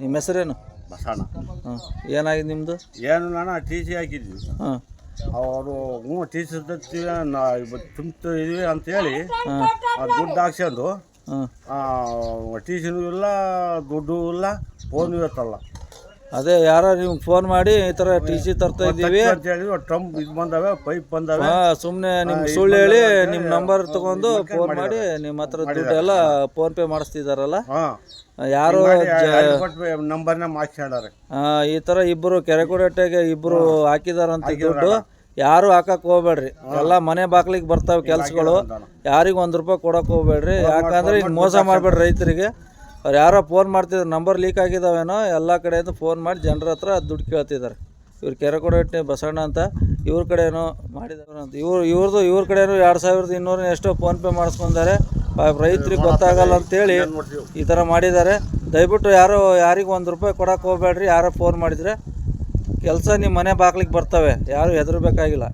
ನಿಮ್ಮ ಹೆಸರೇನು? ಬಸಣ್ಣ. ಹಾಂ ಏನಾಗಿದೆ ನಿಮ್ಮದು ಏನು ನಾನು ಟಿ ಸಿ ಹಾಕಿದ್ವಿ ಹಾಂ ಅವರು ಹ್ಞೂ ಟಿ ಸಿ ನಾ ಇವತ್ತು ತುಂಬ್ತಾ ಇದೀವಿ ಅಂತೇಳಿ ದುಡ್ಡು ಹಾಕ್ಸ್ಕೊಂಡು ಹಾಂ ಟಿ ಸಿನೂ ಇಲ್ಲ ದುಡ್ಡು ಇಲ್ಲ ಫೋನು ಇವತ್ತಲ್ಲ ಅದೇ ಯಾರೋ ನಿಮ್ಗೆ ಫೋನ್ ಮಾಡಿ ಈ ಥರ ಟಿ ಸಿ ತರ್ತಾ ಇದ್ದೀವಿ. ಸುಮ್ನೆ ಟ್ರಂಪ್ ಇದು ಬಂದವೆ ಪೈಪ್ ಬಂದವೆ. ಸುಮ್ಮನೆ ನಿಮ್ಗೆ ಸುಳ್ಳು ಹೇಳಿ ನಿಮ್ಮ ನಂಬರ್ ತಗೊಂಡು ಫೋನ್ ಮಾಡಿ ನಿಮ್ಮ ಹತ್ರ ದುಡ್ಡೆಲ್ಲ ಫೋನ್ ಪೇ ಮಾಡಿಸ್ತಿದಾರಲ್ಲ? ಯಾರು ನಂಬರ್ನ ಆ, ಈ ಥರ ಇಬ್ಬರು ಕೆರೆಕೊಡಟ್ಟೆಗೆ ಇಬ್ಬರು ಹಾಕಿದಾರಂತ ದುಡ್ಡು. ಯಾರು ಹಾಕಕ್ ಹೋಗ್ಬೇಡ್ರಿ. ಎಲ್ಲ ಮನೆ ಬಾಗ್ಲಿಗೆ ಬರ್ತಾವೆ ಕೆಲ್ಸಗಳು. ಯಾರಿಗೂ ಒಂದು ರೂಪಾಯಿ ಕೊಡಕ್ ಹೋಗ್ಬೇಡ್ರಿ. ಯಾಕಂದ್ರೆ ಮೋಸ ಮಾಡ್ಬೇಡ್ರಿ ರೈತರಿಗೆ. ಅವ್ರು ಯಾರೋ ಫೋನ್ ಮಾಡ್ತಿದ್ರು ನಂಬರ್ ಲೀಕ್ ಆಗಿದ್ದಾವೇನೋ ಎಲ್ಲ ಕಡೆಯಿಂದ ಫೋನ್ ಮಾಡಿ ಜನರ ಹತ್ರ ದುಡ್ಡು ಕೇಳ್ತಿದ್ದಾರೆ ಇವ್ರು ಕೆರೆಕೊಡಟ್ಟೆ ಬಸಣ್ಣ ಅಂತ, ಇವ್ರ ಕಡೆನೋ ಮಾಡಿದಾರೆ ಅಂತ. ಇವ್ರು ಇವ್ರದ್ದು ಇವ್ರ ಕಡೆನೂ ಎರಡು ಸಾವಿರದ ಇನ್ನೂರ ಎಷ್ಟೋ ಫೋನ್ಪೇ ಮಾಡಿಸ್ಕೊಂಡಾರೆ. ರೈತರಿಗೆ ಗೊತ್ತಾಗಲ್ಲ ಅಂತೇಳಿ ಈ ಥರ ಮಾಡಿದ್ದಾರೆ ದಯವಿಟ್ಟು ಯಾರೋ, ಯಾರಿಗೂ ಒಂದು ರೂಪಾಯಿ ಕೊಡೋಕೆ ಹೋಗ್ಬೇಡ್ರಿ, ಯಾರೋ ಫೋನ್ ಮಾಡಿದರೆ. ಕೆಲಸ ನಿಮ್ಮ ಮನೆ ಬಾಗ್ಲಿಗೆ ಬರ್ತವೆ, ಯಾರು ಹೆದರ್ಬೇಕಾಗಿಲ್ಲ.